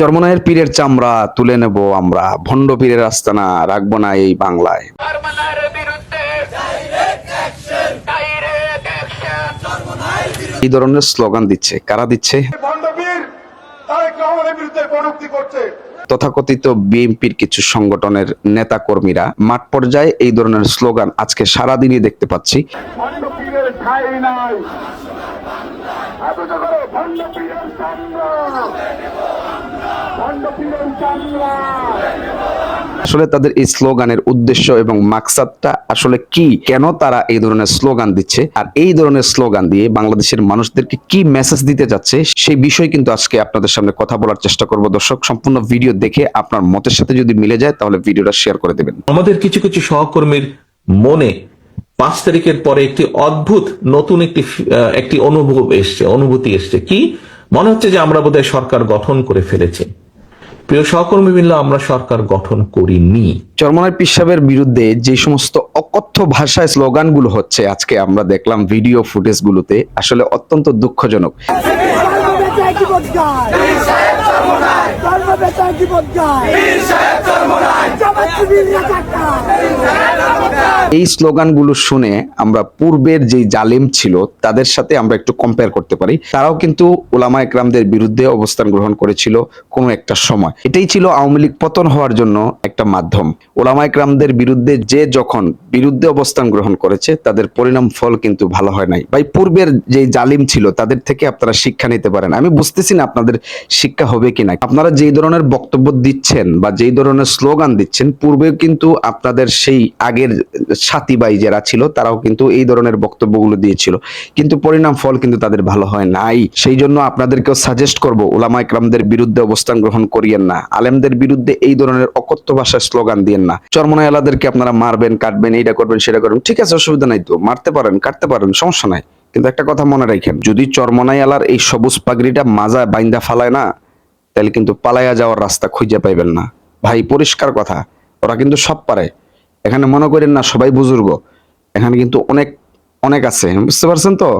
চরমনায়ের পীরের চামড়া তুলে নেব আমরা। ভণ্ড পীরের আস্তানা রাখব না এই বাংলায়। চরমনার বিরুদ্ধে ডাইরেক্ট অ্যাকশন এই ধরনের স্লোগান দিচ্ছে। কারা দিচ্ছে? তথাকথিত বিএনপির কিছু সংগঠনের নেতা কর্মীরা মাঠ পর্যায়ে এই ধরনের স্লোগান আজকে সারাদিনই দেখতে পাচ্ছি ভণ্ডপীরের ঠাই নাই এতটা করো ভণ্ডপীরের চামড়া ভণ্ডপীরের চামড়া আসলে তাদের এই স্লোগানের উদ্দেশ্য এবং মাকসাদটা আসলে কি? কেন তারা এই ধরনের স্লোগান দিচ্ছে? আর এই ধরনের স্লোগান দিয়ে বাংলাদেশের মানুষদেরকে কি মেসেজ দিতে যাচ্ছে? সেই বিষয় কিন্তু আজকে আপনাদের সামনে কথা বলার চেষ্টা করব। দর্শক, সম্পূর্ণ ভিডিও দেখে আপনার মতের সাথে যদি মিলে যায়, তাহলে ভিডিওটা শেয়ার করে দেবেন। আমাদের কিছু কিছু সহকর্মীর মনে পাঁচ তারিখের পরে একটি অদ্ভুত নতুন একটি একটি অনুভব এসছে, অনুভূতি এসছে। কি? মনে হচ্ছে যে আমরা বোধহয় সরকার গঠন করে ফেলেছি। প্রিয় সহকর্মী মিল্লা আমরা সরকার গঠন করিনি। চরমনার পিসাবের বিরুদ্ধে যে সমস্ত অকথ্য ভাষায় স্লোগানগুলো হচ্ছে আজকে আমরা দেখলাম ভিডিও ফুটেজ গুলোতে আসলে অত্যন্ত দুঃখজনক। এই স্লোগানগুলো শুনে আমরা পূর্বের যে জালিম ছিল, তাদের সাথে আমরা একটু কম্পেয়ার করতে পারি। তারাও কিন্তু ওলামা একরামদের বিরুদ্ধে অবস্থান গ্রহণ করেছিল কোনো একটা সময়। এটাই ছিল আওয়ামী লীগ পতন হওয়ার জন্য একটা মাধ্যম। ওলামা একরামদের বিরুদ্ধে যে যখন বিরুদ্ধে অবস্থান গ্রহণ করেছে, তাদের পরিণাম ফল কিন্তু ভালো হয় নাই। ভাই, পূর্বের যে জালিম ছিল, তাদের থেকে আপনারা শিক্ষা নিতে পারেন। আমি বুঝতেছি না আপনাদের শিক্ষা হবে কিনা। আপনারা যেই ধরনের বক্তব্য দিচ্ছেন বা যেই ধরনের স্লোগান দিচ্ছেন, পূর্বেও কিন্তু আপনাদের সেই আগের সাথী ভাই যারা ছিল, তারাও কিন্তু এই ধরনের বক্তব্যগুলো দিয়েছিল। কিন্তু পরিণাম ফল কিন্তু তাদের ভালো হয় নাই। সেই জন্য আপনাদেরকেও সাজেস্ট করব, ওলামা ইকরামদের বিরুদ্ধে অবস্থান গ্রহণ করিয়েন না। আলেমদের বিরুদ্ধে এই ধরনের অকথ্য ভাষার স্লোগান দিয়েন না। চরমনা এলাদেরকে আপনারা মারবেন, কাটবেন, এইটা করবেন, সেটা করবেন। ঠিক আছে, অসুবিধা নাই তো, মারতে পারেন, কাটতে পারেন, সমস্যা নাই। কিন্তু একটা কথা মনে রাখেন, যদি চরমনাই এলার এই সবুজ পাগড়িটা মাজা বাইন্দা ফালায় না, তাহলে কিন্তু পালাইয়া যাওয়ার রাস্তা খুঁজে পাইবেন না। ভাই, পরিষ্কার কথা, ওরা কিন্তু সব পারে। এখানে মনে করেন না সবাই বুজুর্গ। এখানে কিন্তু অনেক অনেক আছে। বুঝতে পারছেন তো?